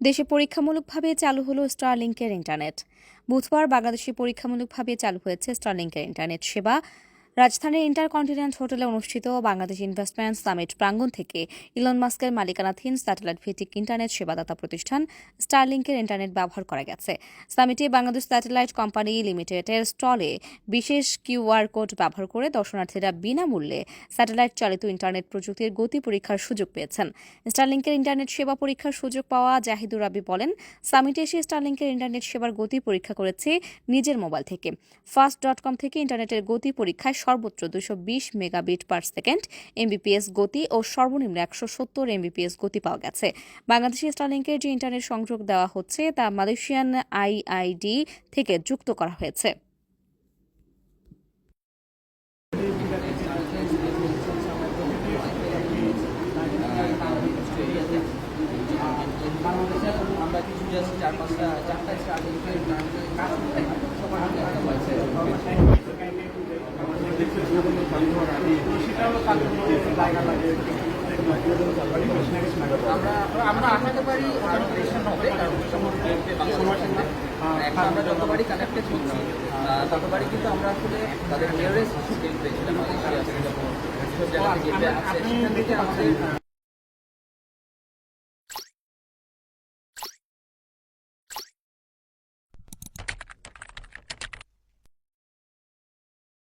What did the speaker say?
দেশে পরীক্ষামূলকভাবে চালু হলো স্টারলিংকের ইন্টারনেট বুধবার বাংলাদেশে পরীক্ষামূলকভাবে চালু হয়েছে স্টারলিংকের ইন্টারনেট সেবা। রাজধানীর ইন্টারকন্টিনেন্ট হোটেলে অনুষ্ঠিত বাংলাদেশ ইনভেস্টমেন্ট সামিট প্রাঙ্গণ থেকে ইলন মাস্কের মালিকানাধীন স্যাটেলাইট ভিত্তিক ইন্টারনেট সেবাদাতা প্রতিষ্ঠান স্টারলিংকের ইন্টারনেট ব্যবহার করা গেছে। সামিটে বাংলাদেশ স্যাটেলাইট কোম্পানি লিমিটেডের স্টলে বিশেষ কিউআর কোড ব্যবহার করে দর্শনার্থীরা বিনামূল্যে স্যাটেলাইট চালিত ইন্টারনেট প্রযুক্তির গতি পরীক্ষার সুযোগ পেয়েছেন। স্টারলিংকের ইন্টারনেট সেবা পরীক্ষার সুযোগ পাওয়া জাহিদুর রাবি বলেন, সামিটে এসে স্টারলিংকের ইন্টারনেট সেবার গতি পরীক্ষা করেছে নিজের মোবাইল থেকে। ফাস্ট ডট কম থেকে ইন্টারনেটের গতি পরীক্ষায় সর্বোচ্চ দুশো বিশ মেগাবিট পার সেকেন্ড এমবিপিএস গতি ও সর্বনিম্ন একশো সত্তর এমবিপিএস গতি পাওয়া গেছে। বাংলাদেশি স্টারলিংকের যে ইন্টারনেট সংযোগ দেওয়া হচ্ছে, তা মালয়েশিয়ান আইআইডি থেকে যুক্ত করা হয়েছে। আমরা কিছু চার পাঁচটা, চারটা কাজ করতে সবার হাতে হাতে হয়েছে আমরা আশাতে পারি আরও বেশি হবে আমরা যতবারই কানেক্টেড হচ্ছি ততবারই কিন্তু আমরা আসলে তাদের নিয়ারেস্ট আমাদের